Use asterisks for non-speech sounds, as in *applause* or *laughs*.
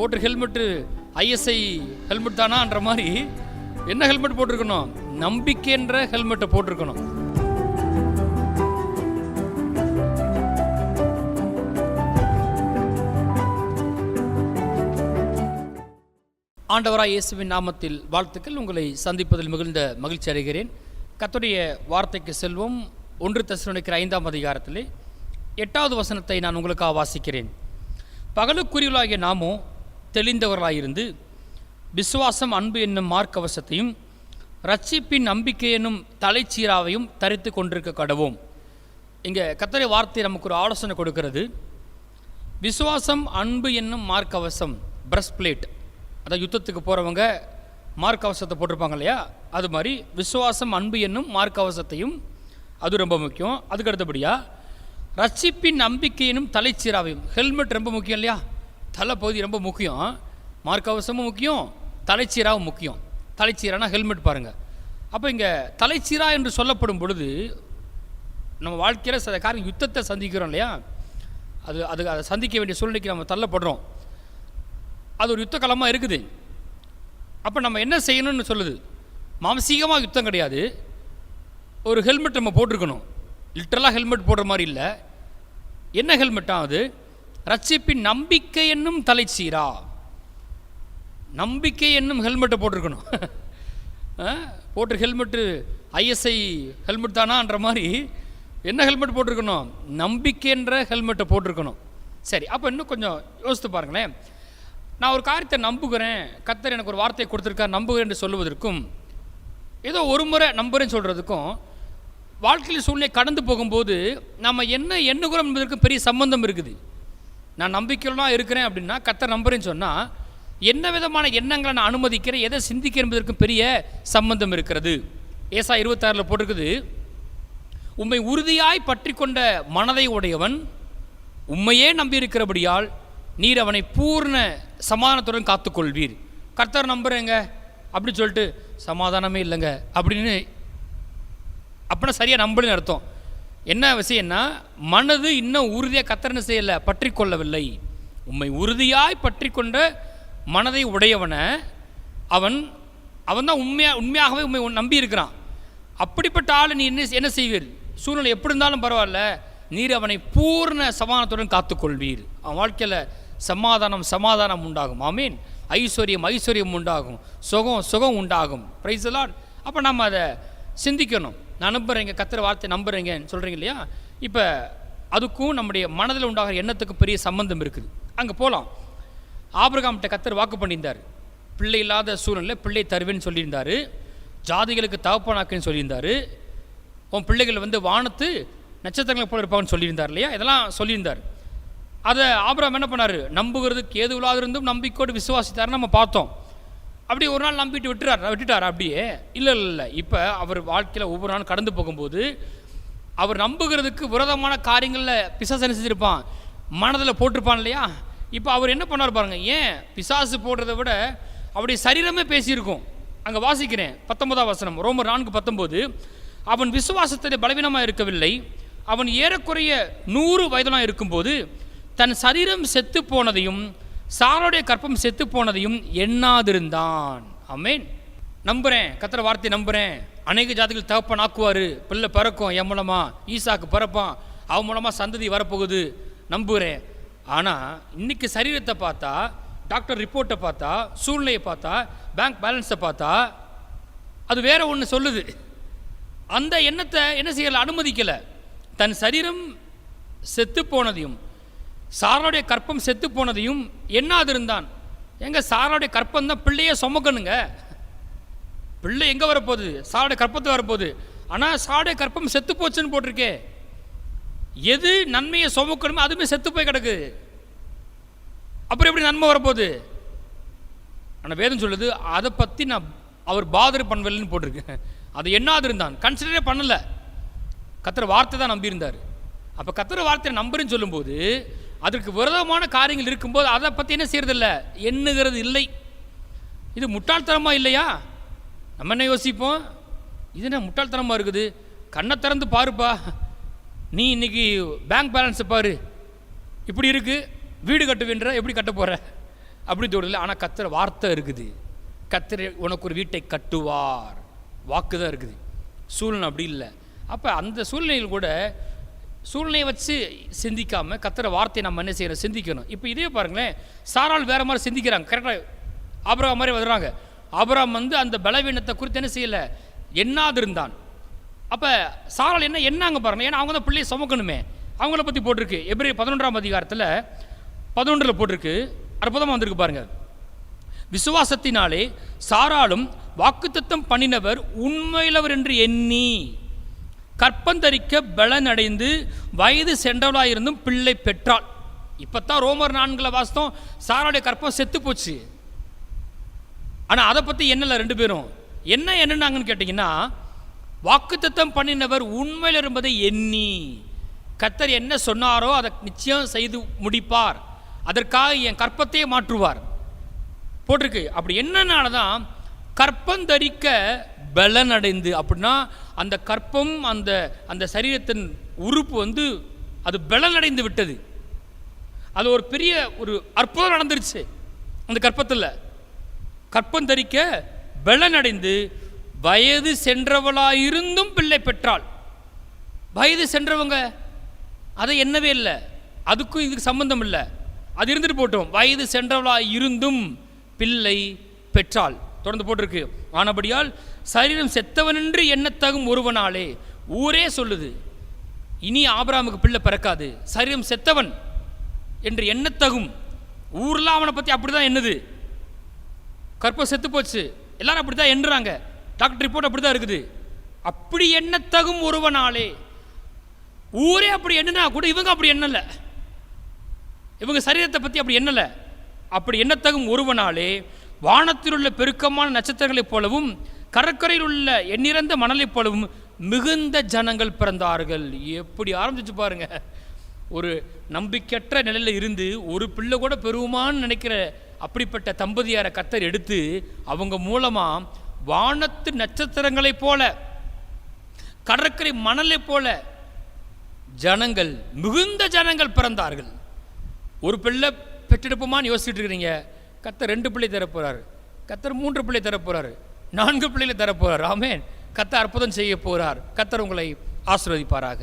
போட்டு helmet ISI helmet தானான்ற மாதிரி என்ன ஹெல்மெட் போட்டிருக்கணும்? நம்பிக்கைன்ற ஹெல்மெட்டை போட்டிருக்கணும். ஆண்டவராய் இயேசுவின் நாமத்தில் வாழ்த்துக்கள். உங்களை சந்திப்பதில் மிகுந்த மகிழ்ச்சி அடைகிறேன். கத்துடைய வார்த்தைக்கு செல்வோம். ஒன்று தசுரனுக்கிற ஐந்தாம் அதிகாரத்திலே எட்டாவது வசனத்தை நான் உங்களுக்காக வாசிக்கிறேன். பகலுக்குரியவளாகிய நாமும் தெளிந்தவர்களாயிருந்து விசுவாசம் அன்பு என்னும் மார்க்கவசத்தையும் ரட்சிப்பின் நம்பிக்கை என்னும் தலைச்சீராவையும் தரித்து கொண்டிருக்க கடவோம். இங்கே கத்தரை வார்த்தை நமக்கு ஒரு ஆலோசனை கொடுக்கிறது. விசுவாசம் அன்பு என்னும் மார்க்கவசம் பிரஸ் பிளேட் அதாவது யுத்தத்துக்கு போகிறவங்க மார்க்கவசத்தை போட்டிருப்பாங்க இல்லையா? அது மாதிரி விசுவாசம் அன்பு என்னும் மார்க்கவசத்தையும் அது ரொம்ப முக்கியம். அதுக்கு அடுத்தபடியாக ரட்சிப்பின் நம்பிக்கையினும் தலைச்சீராவையும் ஹெல்மெட் ரொம்ப முக்கியம் இல்லையா? தலைப்பகுதி ரொம்ப முக்கியம். மார்க்கவசமும் முக்கியம் தலைச்சீராவும் முக்கியம். தலைச்சீரானா ஹெல்மெட் பாருங்கள் அப்போ இங்கே தலைச்சீரா என்று சொல்லப்படும் பொழுது நம்ம வாழ்க்கையில் சில காரியம் யுத்தத்தை சந்திக்கிறோம் இல்லையா? அது அது அதை சந்திக்க வேண்டிய சூழ்நிலைக்கு நம்ம தள்ளப்படுறோம். அது ஒரு யுத்த களமாக இருக்குது. அப்போ நம்ம என்ன செய்யணும்னு சொல்லுது? மானசீகமாக யுத்தம் கிடையாது. ஒரு ஹெல்மெட் நம்ம போட்டிருக்கணும். லிட்டரலாக ஹெல்மெட் போடுற மாதிரி இல்லை. என்ன ஹெல்மெட்டாக அது? ரட்சிப்பின் நம்பிக்கை என்னும் தலைச்சீரா? நம்பிக்கை என்னும் ஹெல்மெட்டை போட்டிருக்கணும். *laughs* ஆ? போட்டு ஹெல்மெட்டு ஐஎஸ்ஐ ஹெல்மெட் தானான்ற மாதிரி என்ன ஹெல்மெட் போட்டிருக்கணும்? நம்பிக்கைன்ற ஹெல்மெட்டை போட்டிருக்கணும். சரி அப்போ இன்னும் கொஞ்சம் யோசித்து பாருங்களேன். நான் ஒரு காரியத்தை நம்புகிறேன். கத்தர் எனக்கு ஒரு வார்த்தையை கொடுத்துருக்கார் நம்புகிறேன் என்று சொல்லுவதற்கும் ஏதோ ஒரு முறை நம்புகிறேன்னு சொல்கிறதுக்கும் வாழ்க்கையில் சூழ்நிலை கடந்து போகும்போது நம்ம என்ன எண்ணுகிறோம் என்பதற்கு பெரிய சம்பந்தம் இருக்குது. நான் நம்பிக்கைலாம் இருக்கிறேன் அப்படின்னா கத்தர் நம்புறேன்னு சொன்னால் என்ன விதமான எண்ணங்களை நான் அனுமதிக்கிறேன் எதை சிந்திக்கிறேன் என்பதற்கும் பெரிய சம்பந்தம் இருக்கிறது. ஏசா இருபத்தாறில் போட்டிருக்குது உம்மை உறுதியாய் பற்றி கொண்ட மனதை உடையவன் உண்மையே நம்பியிருக்கிறபடியால் நீர் அவனை பூர்ண சமாதானத்துடன் காத்துக்கொள்வீர். கர்த்தர் நம்புறேங்க அப்படின்னு சொல்லிட்டு சமாதானமே இல்லைங்க அப்படின்னு அப்படின்னா சரியாக நம்புன்னு அர்த்தம். என்ன விஷயம்னா மனது இன்னும் உறுதியாக கத்தரன்னு செய்யலை பற்றி கொள்ளவில்லை உம்மை உறுதியாய் பற்றி கொண்ட மனதை உடையவனை அவன் அவன் தான் உண்மையாக உண்மையாகவே உண்மை நம்பி இருக்கிறான். அப்படிப்பட்ட ஆள் நீ என்ன என்ன செய்வீர்? சூழ்நிலை எப்படி இருந்தாலும் பரவாயில்ல நீர் அவனை பூர்ண சமாதானத்துடன் காத்துக்கொள்வீர். அவன் வாழ்க்கையில் சமாதானம் சமாதானம் உண்டாகும். ஆமீன். ஐஸ்வர்யம் ஐஸ்வர்யம் உண்டாகும். சுகம் சுகம் உண்டாகும். பிரைஸ் அப்போ நம்ம அதை சிந்திக்கணும். நான் நம்புகிறேங்க கத்துற வார்த்தை நம்புகிறேங்கன்னு சொல்கிறீங்க இல்லையா? இப்போ அதுக்கும் நம்முடைய மனதில் உண்டாகிற எண்ணத்துக்கு பெரிய சம்பந்தம் இருக்குது. அங்கே போகலாம் ஆபிரகாம்கிட்ட கத்தர் வாக்கு பண்ணியிருந்தார். பிள்ளை இல்லாத சூழ்நிலை பிள்ளை தருவேன்னு சொல்லியிருந்தார். ஜாதிகளுக்கு தகப்பனாக்குன்னு சொல்லியிருந்தார். உன் பிள்ளைகள் வந்து வானத்து நட்சத்திரங்களை போல இருப்பாங்கன்னு சொல்லியிருந்தார் இல்லையா? இதெல்லாம் சொல்லியிருந்தார். அதை ஆபிரகாம் என்ன பண்ணார்? நம்புகிறதுக்கு ஏதுவில்லாத இருந்தும் நம்பிக்கோடு விசுவாசித்தார் நம்ம பார்த்தோம். அப்படி ஒரு நாள் நம்பிட்டு விட்டுறார் விட்டுட்டார் அப்படியே? இல்லை இல்லை இல்லை. இப்போ அவர் வாழ்க்கையில் ஒவ்வொரு நாளும் கடந்து போகும்போது அவர் நம்புகிறதுக்கு விரோதமான காரியங்களில் பிசாசு என்ன மனதில் போட்டிருப்பான் இல்லையா? இப்போ அவர் என்ன பண்ணார் பாருங்கள் ஏன் பிசாசு போடுறதை விட அவருடைய சரீரமே பேசியிருக்கும். அங்கே வாசிக்கிறேன் பத்தொன்பதாம் வசனம் ரோமர் நான்கு பத்தொம்போது அவன் விசுவாசத்தில் பலவீனமாக இருக்கவில்லை. அவன் ஏறக்குறைய நூறு வயதனாக இருக்கும்போது தன் சரீரம் செத்து போனதையும் சாரோடைய கற்பம் செத்து போனதையும் எண்ணாதிருந்தான். அமேன் நம்புகிறேன் கத்திர வார்த்தை நம்புகிறேன் அநேக ஜாதிகள் தகப்பன் ஆக்குவார். பிள்ளை பிறக்கும் என் மூலமாக ஈசாக்கு பிறப்பான். அவன் மூலமாக சந்ததி வரப்போகுது. நம்புகிறேன் ஆனால் இன்னைக்கு சரீரத்தை பார்த்தா டாக்டர் ரிப்போர்ட்டை பார்த்தா சூழ்நிலையை பார்த்தா பேங்க் பேலன்ஸை பார்த்தா அது வேற ஒன்று சொல்லுது. அந்த எண்ணத்தை என்ன செய்யலை? அனுமதிக்கலை. தன் சரீரம் செத்து போனதையும் சாரோடைய கற்பம் செத்து போனதையும் என்னாது இருந்தான் எங்கள் சாரோடைய கற்பம் தான் பிள்ளையே சுமக்கணுங்க. பிள்ளை எங்கே வரப்போகுது? சாரோடைய கற்பத்தை வரப்போகுது. ஆனால் சாரோடைய கற்பம் செத்து போச்சுன்னு போட்டிருக்கே. எது நன்மையை சுமக்கணுமோ அதுவுமே செத்து போய் கிடக்கு. அப்புறம் எப்படி நன்மை வரப்போகுது? ஆனால் வேதம் சொல்லுது அதை பற்றி நான் அவர் பாதர் பண்ணவில்லைன்னு போட்டிருக்கேன் அது என்னாது இருந்தான் கன்சிடரே பண்ணலை. கத்திர வார்த்தை தான் நம்பியிருந்தார். அப்போ கத்திர வார்த்தையை நம்புறேன்னு சொல்லும்போது அதற்கு விரோதமான காரியங்கள் இருக்கும்போது அதை பற்றி என்ன செய்கிறதில்ல எண்ணுகிறது இல்லை. இது முட்டாள்தனமாக இல்லையா? நம்ம என்ன யோசிப்போம்? இது என்ன முட்டாள்தனமாக இருக்குது? கண்ணை திறந்து பாருப்பா. நீ இன்னைக்கு பேங்க் பேலன்ஸை பாரு. இப்படி இருக்குது வீடு கட்டுவேன்ற எப்படி கட்ட போகிற அப்படி தோணல ஆனால் கத்துற வார்த்தை இருக்குது. கத்திர உனக்கு ஒரு வீட்டை கட்டுவார். வாக்கு தான் இருக்குது. சூழ்நிலை அப்படி இல்லை. அப்போ அந்த சூழ்நிலையில் கூட சூழ்நிலையை வச்சு சிந்திக்காம கத்துற வார்த்தையை நம்ம என்ன செய்யணும்? சிந்திக்கணும். இப்போ இதே பாருங்களேன் சாரால் வேற மாதிரி சிந்திக்கிறாங்க. கரெக்டாக ஆபரகம் மாதிரி வர்றாங்க. ஆபரகம் வந்து அந்த பலவீனத்தை குறித்து என்ன செய்யலை? எண்ணாதிருந்தான். அப்போ சாரால் என்ன என்னாங்க பாருங்க. ஏன்னா அவங்க தான் பிள்ளையை சுமக்கணுமே. அவங்கள பற்றி போட்டிருக்கு. எப்படி பதினொன்றாம் அதிகாரத்தில் பதினொன்றில் போட்டிருக்கு. அற்புதமாக வந்திருக்கு பாருங்க. விசுவாசத்தினாலே சாராலும் வாக்குத்தத்தம் பண்ணினவர் உண்மையிலவர் என்று எண்ணி கற்பந்தரிக்க பலனடைந்து வயது சென்றவளாயிருந்தும் பிள்ளை பெற்றாள். இப்போத்தான் ரோமர் நான்கில் வாஸ்தம் சாராளுடைய கற்பம் செத்து போச்சு. ஆனால் அதை பற்றி என்னல ரெண்டு பேரும்? என்ன என்னன்னாங்கன்னு கேட்டிங்கன்னா வாக்குத்தத்தம் பண்ணினவர் உண்மையில் இருப்பதை எண்ணி கத்தர் என்ன சொன்னாரோ அதை நிச்சயம் செய்து முடிப்பார். அதற்காக என் கற்பத்தையே மாற்றுவார். போட்டிருக்கு. அப்படி என்னன்னால தான் கற்பந்தரிக்க பலனடைந்து அப்படின்னா அந்த கற்பம் அந்த அந்த சரீரத்தின் உறுப்பு வந்து அது பலனடைந்து விட்டது. அது ஒரு பெரிய ஒரு அற்புதம் நடந்துருச்சு அந்த கற்பத்தில். கற்பம் தரிக்க பலனடைந்து வயது சென்றவளாயிருந்தும் பிள்ளை பெற்றாள். வயது சென்றவங்க அதை என்னவே இல்லை. அதுக்கும் இதுக்கு சம்பந்தம் இல்லை. அது இருந்துட்டு போட்டோம். வயது சென்றவளாய் இருந்தும் பிள்ளை பெற்றாள். தொடர்ந்து போட்டிருக்கு. ஆனபடியால் சரீரம் செத்தவனென்று எண்ணத்தகும் ஒருவனாலே ஊரே சொல்லுது. இனி ஆபராமுக்கு பிள்ளை பிறக்காது. சரீரம் செத்தவன் என்று எண்ணத்தகும் ஊர்லாம் அவனை பற்றி அப்படி தான் எண்ணுது. கற்பம் செத்து போச்சு. எல்லாரும் அப்படி தான் எண்ணுறாங்க. டாக்டர் ரிப்போர்ட் அப்படி தான் இருக்குது. அப்படி எண்ணத்தகும் ஒருவனாலே ஊரே அப்படி எண்ணுனா கூட இவங்க அப்படி எண்ணலை. இவங்க சரீரத்தை பற்றி அப்படி எண்ணலை. அப்படி எண்ணத்தகும் ஒருவனாலே வானத்தில் உள்ள பெருக்கமான நட்சத்திரங்களைப் போலவும் கடற்கரையில் உள்ள எண்ணிறந்த மணலைப் போலவும் மிகுந்த ஜனங்கள் பிறந்தார்கள். எப்படி ஆரம்பிச்சு பாருங்க. ஒரு நம்பிக்கையற்ற நிலையில் இருந்து ஒரு பிள்ளை கூட பெறுவோமான்னு நினைக்கிற அப்படிப்பட்ட தம்பதியாரை கத்தர் எடுத்து அவங்க மூலமாக வானத்து நட்சத்திரங்களைப் போல கடற்கரை மணலைப் போல ஜனங்கள் மிகுந்த ஜனங்கள் பிறந்தார்கள். ஒரு பிள்ளை பெற்றெடுப்போமான்னு யோசிச்சுட்டு இருக்கிறீங்க. கத்தர் ரெண்டு பிள்ளை தரப்போகிறார் கத்தர் மூன்று பிள்ளை தரப்போகிறார் நான்கு பிள்ளைகளை தரப்போகிறார் ஆமேன். கத்தர் அற்புதம் செய்ய போகிறார் கத்தர் உங்களை ஆசிர்வதிப்பாராக.